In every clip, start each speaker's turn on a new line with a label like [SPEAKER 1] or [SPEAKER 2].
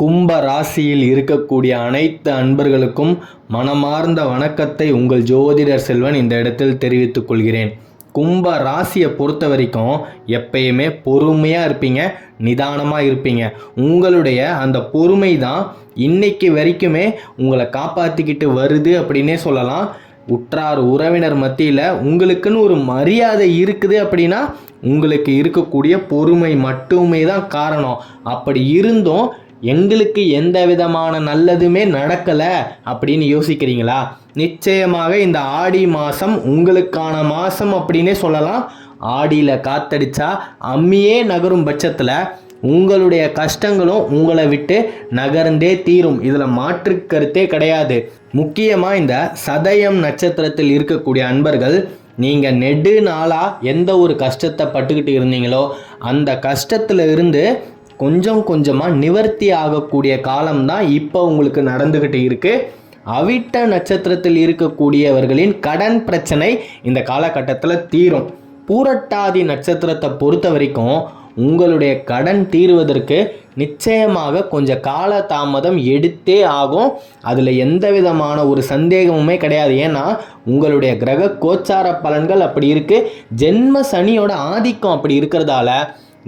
[SPEAKER 1] கும்ப ராசியில் இருக்கக்கூடிய அனைத்து அன்பர்களுக்கும் மனமார்ந்த வணக்கத்தை உங்கள் ஜோதிடர் செல்வன் இந்த இடத்தில் தெரிவித்துக் கொள்கிறேன். கும்ப ராசியை பொறுத்த வரைக்கும் எப்பயுமே பொறுமையாக இருப்பீங்க நிதானமாக இருப்பீங்க. உங்களுடைய அந்த பொறுமை தான் இன்னைக்கு வரைக்குமே உங்களை காப்பாற்றிக்கிட்டு வருது அப்படின்னே சொல்லலாம். உற்றார் உறவினர் மத்தியில் உங்களுக்குன்னு ஒரு மரியாதை இருக்குது அப்படின்னா உங்களுக்கு இருக்கக்கூடிய பொறுமை மட்டுமே தான் காரணம். அப்படி இருந்தும் எங்களுக்கு எந்த விதமான நல்லதுமே நடக்கலை அப்படின்னு யோசிக்கிறீங்களா? நிச்சயமாக இந்த ஆடி மாதம் உங்களுக்கான மாதம் அப்படின்னே சொல்லலாம். ஆடியில் காத்தடிச்சா அம்மியே நகரும் பட்சத்தில் உங்களுடைய கஷ்டங்களும் உங்களை விட்டு நகர்ந்தே தீரும். இதில் மாற்று கருத்தே கிடையாது. முக்கியமாக இந்த சதயம் நட்சத்திரத்தில் இருக்கக்கூடிய அன்பர்கள் நீங்கள் நெடு நாளாக எந்த ஒரு கஷ்டத்தை பட்டுக்கிட்டு இருந்தீங்களோ அந்த கஷ்டத்தில் இருந்து கொஞ்சம் கொஞ்சமாக நிவர்த்தி ஆகக்கூடிய காலம்தான் இப்போ உங்களுக்கு நடந்துக்கிட்டு இருக்குது அவிட்ட நட்சத்திரத்தில் இருக்கக்கூடியவர்களின் கடன் பிரச்சனை இந்த காலகட்டத்தில் தீரும். பூரட்டாதி நட்சத்திரத்தை பொறுத்த வரைக்கும் உங்களுடைய கடன் தீர்வதற்கு நிச்சயமாக கொஞ்சம் கால தாமதம் எடுத்தே ஆகும். அதில் எந்த விதமான ஒரு சந்தேகமுமே கிடையாது. ஏன்னா உங்களுடைய கிரக கோச்சார பலன்கள் அப்படி இருக்குது ஜென்ம சனியோட ஆதிக்கம் அப்படி இருக்கிறதால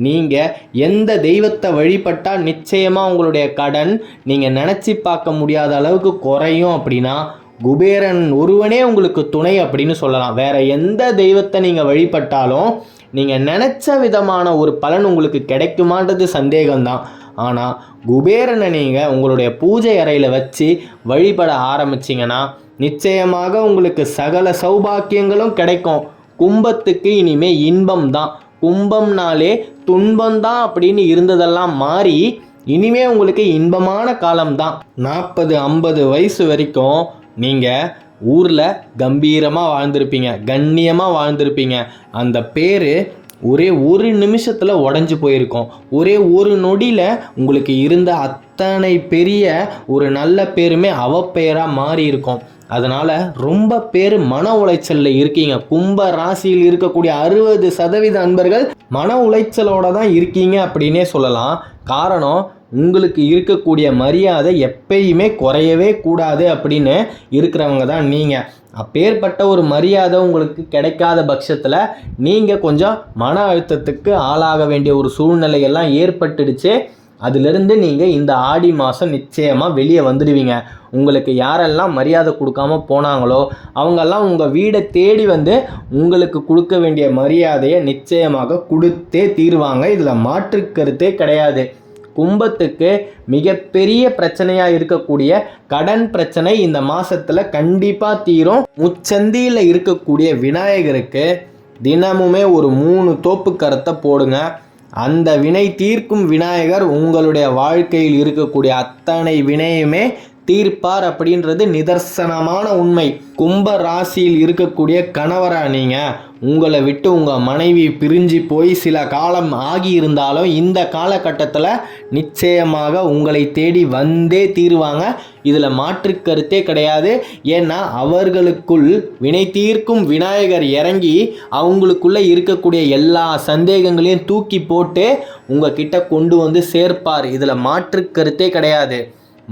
[SPEAKER 1] நீங்கள் எந்த தெய்வத்தை வழிபட்டால் நிச்சயமாக உங்களுடைய கடன் நீங்கள் நினச்சி பார்க்க முடியாத அளவுக்கு குறையும் அப்படின்னா குபேரன் ஒருவனே உங்களுக்கு துணை அப்படின்னு சொல்லலாம். வேற எந்த தெய்வத்தை நீங்கள் வழிபட்டாலும் நீங்கள் நினச்ச விதமான ஒரு பலன் உங்களுக்கு கிடைக்குமான்றது சந்தேகம்தான். ஆனால் குபேரனை நீங்கள் உங்களுடைய பூஜை அறையில் வச்சு வழிபட ஆரம்பிச்சிங்கன்னா நிச்சயமாக உங்களுக்கு சகல சௌபாக்கியங்களும் கிடைக்கும். கும்பத்துக்கு இனிமே இன்பம் தான் கும்பம்னாலே துன்பம்தான் அப்படின்னு இருந்ததெல்லாம் மாறி இனிமே உங்களுக்கு இன்பமான காலம்தான். நாற்பது ஐம்பது வயசு வரைக்கும் நீங்கள் ஊரில் கம்பீரமாக வாழ்ந்திருப்பீங்க கண்ணியமாக வாழ்ந்திருப்பீங்க. அந்த பேர் ஒரே ஒரு நிமிஷத்தில் உடஞ்சி போயிருக்கும். ஒரே ஒரு நொடியில் உங்களுக்கு இருந்த அத்தனை பெரிய ஒரு நல்ல பேருமே அவப்பெயராக மாறி இருக்கும் அதனால் ரொம்ப பேர் மன உளைச்சலில் இருக்கீங்க. கும்ப ராசியில் இருக்கக்கூடிய அறுபது சதவீத அன்பர்கள் மன உளைச்சலோட தான் இருக்கீங்க அப்படின்னே சொல்லலாம். காரணம் உங்களுக்கு இருக்கக்கூடிய மரியாதை எப்பயுமே குறையவே கூடாது அப்படின்னு இருக்கிறவங்க தான் நீங்கள் அப்பேற்பட்ட ஒரு மரியாதை உங்களுக்கு கிடைக்காத பட்சத்தில் நீங்கள் கொஞ்சம் மன அழுத்தத்துக்கு ஆளாக வேண்டிய ஒரு சூழ்நிலையெல்லாம் ஏற்பட்டுடுச்சு. அதிலிருந்து நீங்கள் இந்த ஆடி மாதம் நிச்சயமாக வெளியே வந்துடுவீங்க. உங்களுக்கு யாரெல்லாம் மரியாதை கொடுக்காம போனாங்களோ அவங்கெல்லாம் உங்கள் வீடை தேடி வந்து உங்களுக்கு கொடுக்க வேண்டிய மரியாதையை நிச்சயமாக கொடுத்தே தீருவாங்க. இதில் மாற்று கருத்தே கிடையாது. கும்பத்துக்கு மிகப்பெரிய பிரச்சனையாக இருக்கக்கூடிய கடன் பிரச்சனை இந்த மாதத்தில் கண்டிப்பாக தீரும். முச்சந்தியில் இருக்கக்கூடிய விநாயகருக்கு தினமுமே ஒரு மூணு தோப்பு கரத்தை போடுங்க. அந்த வினை தீர்க்கும் விநாயகர் உங்களுடைய வாழ்க்கையில் இருக்கக்கூடிய அத்தனை வினையுமே தீர்ப்பார் அப்படின்றது நிதர்சனமான உண்மை. கும்ப ராசியில் இருக்கக்கூடிய கணவரா நீங்கள் உங்களை விட்டு உங்கள் மனைவி பிரிஞ்சு போய் சில காலம் ஆகியிருந்தாலும் இந்த காலகட்டத்தில் நிச்சயமாக உங்களை தேடி வந்தே தீருவாங்க. இதில் மாற்று கருத்தே கிடையாது. ஏன்னா அவர்களுக்குள் வினை தீர்க்கும் விநாயகர் இறங்கி அவங்களுக்குள்ளே இருக்கக்கூடிய எல்லா சந்தேகங்களையும் தூக்கி போட்டு உங்ககிட்ட கொண்டு வந்து சேர்ப்பார். இதில் மாற்று கருத்தே கிடையாது.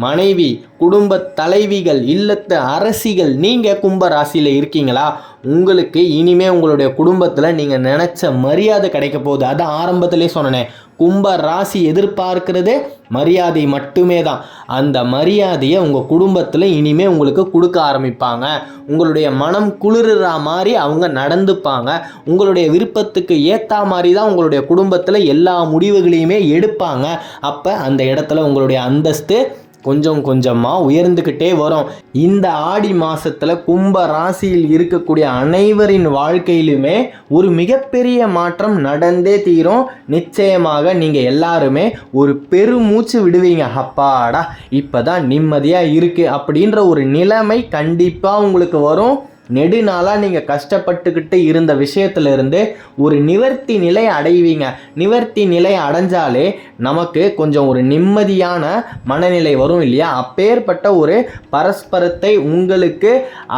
[SPEAKER 1] மனைவி குடும்ப தலைவிகள் இல்லத்து அரசிகள் நீங்கள் கும்ப ராசியில் இருக்கீங்களா? உங்களுக்கு இனிமே உங்களுடைய குடும்பத்தில் நீங்கள் நினச்ச மரியாதை கிடைக்க போகுது. அதான் ஆரம்பத்திலே சொன்னேன். கும்ப ராசி எதிர்பார்க்கிறது மரியாதை மட்டுமே தான். அந்த மரியாதையை உங்கள் குடும்பத்தில் இனிமே உங்களுக்கு கொடுக்க ஆரம்பிப்பாங்க. உங்களுடைய மனம் குளிர்ற மாதிரி அவங்க நடந்துப்பாங்க. உங்களுடைய விருப்பத்துக்கு ஏற்ற மாதிரி தான் உங்களுடைய குடும்பத்தில் எல்லா முடிவுகளையுமே எடுப்பாங்க. அப்போ அந்த இடத்துல உங்களுடைய அந்தஸ்து கொஞ்சம் கொஞ்சமாக உயர்ந்துக்கிட்டே வரும். இந்த ஆடி மாதத்தில் கும்ப ராசியில் இருக்கக்கூடிய அனைவரின் வாழ்க்கையிலுமே ஒரு மிகப்பெரிய மாற்றம் நடந்தே தீரும். நிச்சயமாக நீங்கள் எல்லாருமே ஒரு பெருமூச்சு விடுவீங்க. அப்பாடா இப்போ தான் நிம்மதியாக இருக்குது அப்படின்ற ஒரு நிலைமை கண்டிப்பாக உங்களுக்கு வரும். நெடுநாளாக நீங்கள் கஷ்டப்பட்டுக்கிட்டு இருந்த விஷயத்திலிருந்து ஒரு நிவர்த்தி நிலை அடைவீங்க. நிவர்த்தி நிலை அடைஞ்சாலே நமக்கு கொஞ்சம் ஒரு நிம்மதியான மனநிலை வரும் இல்லையா? அப்பேற்பட்ட ஒரு பரஸ்பரத்தை உங்களுக்கு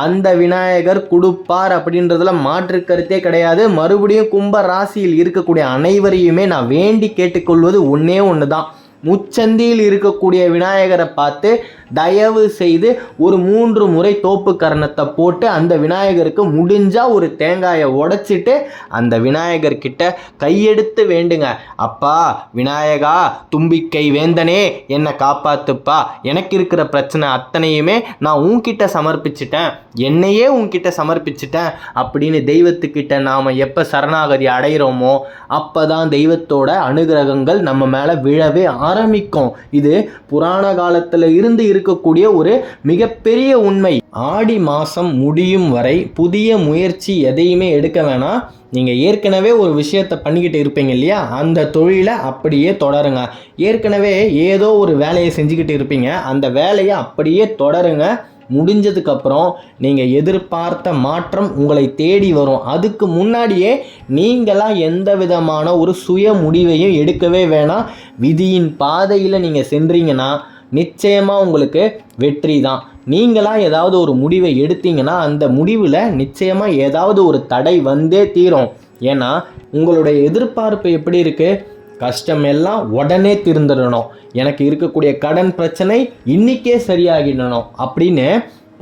[SPEAKER 1] அந்த விநாயகர் கொடுப்பார் அப்படின்றதுல மாற்று கருத்தே கிடையாது. மறுபடியும் கும்ப ராசியில் இருக்கக்கூடிய அனைவரையுமே நான் வேண்டி கேட்டுக்கொள்வது ஒன்றே ஒன்று தான் முச்சந்தியில் இருக்கக்கூடிய விநாயகரை பார்த்து தயவு செய்து ஒரு மூன்று முறை தோப்பு கரணத்தை போட்டு அந்த விநாயகருக்கு முடிஞ்சா ஒரு தேங்காயை உடைச்சிட்டு அந்த விநாயகர் கிட்ட கையெடுத்து வேண்டுங்க. அப்பா விநாயகா தும்பிக்கை வேந்தனே என்னை காப்பாத்துப்பா. எனக்கு இருக்கிற பிரச்சனை அத்தனையுமே நான் உன்கிட்ட சமர்ப்பிச்சிட்டேன். என்னையே உன்கிட்ட சமர்ப்பிச்சிட்டேன். அப்படின்னு தெய்வத்துக்கிட்ட நாம் எப்போ சரணாகதி அடைகிறோமோ அப்போ தான் தெய்வத்தோட அனுகிரகங்கள் நம்ம மேலே விழவே ஆரம்பிக்கும். இது புராண காலத்தில் இருந்து இரு இருக்கக்கூடிய ஒரு மிகப்பெரிய உண்மை. ஆடி மாதம் முடியும் வரை புதிய முயற்சி எதையுமே எடுக்க வேணாம். நீங்கள் ஏற்கனவே ஒரு விஷயத்தை பண்ணிக்கிட்டு இருப்பீங்க இல்லையா? அந்த தொழிலை அப்படியே தொடருங்க. ஏற்கனவே ஏதோ ஒரு வேலையை செஞ்சுக்கிட்டு இருப்பீங்க. அந்த வேலையை அப்படியே தொடருங்க. முடிஞ்சதுக்கப்புறம் நீங்கள் எதிர்பார்த்த மாற்றம் உங்களை தேடி வரும். அதுக்கு முன்னாடியே நீங்களாக எந்த விதமான ஒரு சுய முடிவையும் எடுக்கவே வேணாம். விதியின் பாதையில் நீங்கள் சென்றீங்கன்னா நிச்சயமாக உங்களுக்கு வெற்றி தான் நீங்களாக ஏதாவது ஒரு முடிவை எடுத்தீங்கன்னா அந்த முடிவில் நிச்சயமாக ஏதாவது ஒரு தடை வந்தே தீரும். ஏன்னா உங்களுடைய எதிர்பார்ப்பு எப்படி இருக்குது கஷ்டம் எல்லாம் உடனே திருந்துடணும். எனக்கு இருக்கக்கூடிய கடன் பிரச்சனை இன்றைக்கே சரியாகிடணும் அப்படின்னு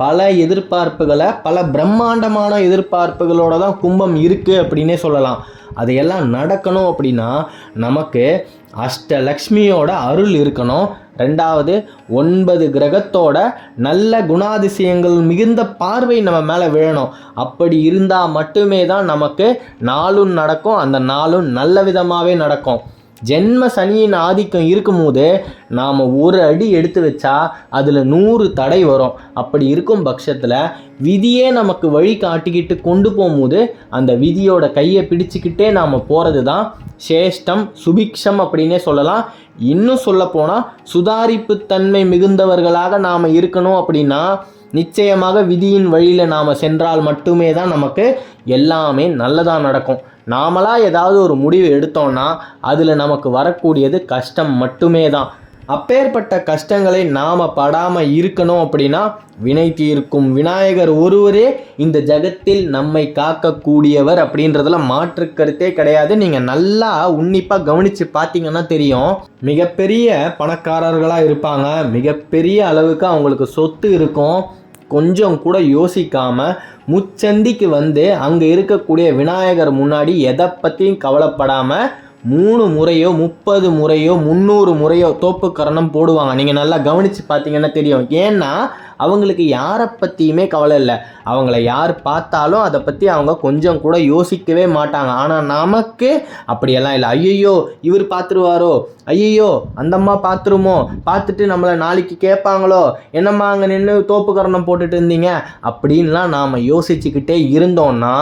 [SPEAKER 1] பல எதிர்பார்ப்புகளை பல பிரம்மாண்டமான எதிர்பார்ப்புகளோட தான் கும்பம் இருக்குது அப்படின்னே சொல்லலாம். அதையெல்லாம் நடக்கணும் அப்படின்னா நமக்கு அஷ்டலக்ஷ்மியோட அருள் இருக்கணும். ரெண்டாவது ஒன்பது கிரகத்தோட நல்ல குணாதிசயங்கள் மிகுந்த பார்வை நம்ம மேலே விழணும். அப்படி இருந்தால் மட்டுமே தான் நமக்கு நாளும் நடக்கும் அந்த நாளும் நல்ல விதமாகவே நடக்கும். ஜென்ம சனியின் ஆதிக்கம் இருக்கும்போது நாம் ஒரு அடி எடுத்து வச்சா அதில் நூறு தடை வரும். அப்படி இருக்கும் பட்சத்தில் விதியே நமக்கு வழி காட்டிக்கிட்டு கொண்டு போகும்போது அந்த விதியோட கையை பிடிச்சிக்கிட்டே நாம் போகிறது தான் சேஷ்டம் சுபிக்ஷம் அப்படின்னே சொல்லலாம். இன்னும் சொல்லப்போனால் சுதாரிப்பு தன்மை மிகுந்தவர்களாக நாம் இருக்கணும் அப்படின்னா நிச்சயமாக விதியின் வழியில் நாம் சென்றால் மட்டுமே தான் நமக்கு எல்லாமே நல்லதாக நடக்கும். நாமளாக ஏதாவது ஒரு முடிவு எடுத்தோம்னா அதில் நமக்கு வரக்கூடியது கஷ்டம் மட்டுமே தான் அப்பேற்பட்ட கஷ்டங்களை நாம் படாமல் இருக்கணும் அப்படின்னா வினை தீர்க்கும் விநாயகர் ஒருவரே இந்த ஜகத்தில் நம்மை காக்கக்கூடியவர் அப்படின்றதுல மாற்று கருத்தே கிடையாது. நீங்கள் நல்லா உன்னிப்பாக கவனித்து பார்த்தீங்கன்னா தெரியும். மிகப்பெரிய பணக்காரர்களாக இருப்பாங்க. மிகப்பெரிய அளவுக்கு அவங்களுக்கு சொத்து இருக்கும். கொஞ்சம் கூட யோசிக்காமல் முச்சந்திக்கு வந்து அங்கே இருக்கக்கூடிய விநாயகர் முன்னாடி எதை பற்றியும் கவலைப்படாமல் மூணு முறையோ முப்பது முறையோ முந்நூறு முறையோ தோப்பு கரணம் போடுவாங்க. நீங்கள் நல்லா கவனித்து பார்த்தீங்கன்னா தெரியும். ஏன்னா அவங்களுக்கு யாரை பற்றியுமே கவலை இல்லை. அவங்கள யார் பார்த்தாலும் அதை பற்றி அவங்க கொஞ்சம் கூட யோசிக்கவே மாட்டாங்க. ஆனால் நமக்கு அப்படியெல்லாம் இல்லை. ஐயையோ இவர் பார்த்துருவாரோ ஐயையோ அந்தம்மா பார்த்துருமோ பார்த்துட்டு நம்மளை நாளைக்கு கேட்பாங்களோ? என்னம்மா அங்கே நின்று தோப்பு கரணம் போட்டுட்டு இருந்தீங்க? அப்படின்லாம் நாம் யோசிச்சுக்கிட்டே இருந்தோம்னா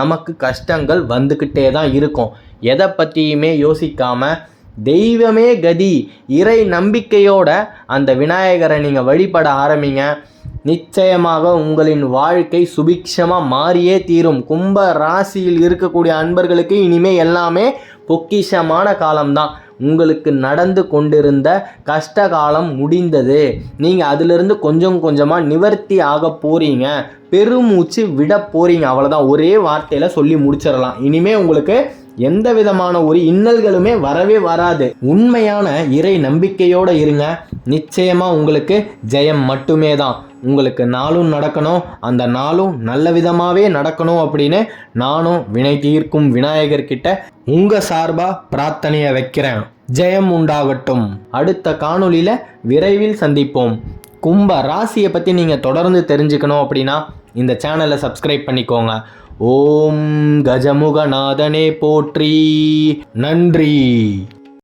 [SPEAKER 1] நமக்கு கஷ்டங்கள் வந்துக்கிட்டே தான் இருக்கும். எதை பற்றியுமே யோசிக்காமல் தெய்வமே கதி இறை நம்பிக்கையோட அந்த விநாயகரை நீங்கள் வழிபட ஆரம்பிங்க. நிச்சயமாக உங்களின் வாழ்க்கை சுபிக்ஷமாக மாறியே தீரும். கும்ப ராசியில் இருக்கக்கூடிய அன்பர்களுக்கு இனிமே எல்லாமே பொக்கிஷமான காலம்தான். உங்களுக்கு நடந்து கொண்டிருந்த கஷ்ட காலம் முடிந்தது. நீங்கள் அதிலிருந்து கொஞ்சம் கொஞ்சமாக நிவர்த்தி ஆக போகிறீங்க பெருமூச்சு விட போகிறீங்க அவ்வளோதான் ஒரே வார்த்தையில் சொல்லி முடிச்சிடலாம். இனிமே உங்களுக்கு எந்த விதமான ஒரு இன்னல்களுமே வரவே வராது. உண்மையான இறை நம்பிக்கையோடு இருங்க. நிச்சயமாக உங்களுக்கு ஜெயம் மட்டுமே தான் உங்களுக்கு நாளும் நடக்கணும் அந்த நாளும் நல்ல விதமாகவே நடக்கணும் அப்படின்னு நானும் வினை தீர்க்கும் விநாயகர்கிட்ட உங்கள் சார்பாக பிரார்த்தனையை வைக்கிறேன். ஜெயம் உண்டாகட்டும். அடுத்த காணொலியில் விரைவில் சந்திப்போம். கும்ப ராசியை பற்றி நீங்கள் தொடர்ந்து தெரிஞ்சுக்கணும் அப்படின்னா இந்த சேனலை சப்ஸ்கிரைப் பண்ணிக்கோங்க. ஓம் கஜமுகநாதனே போற்றி. நன்றி.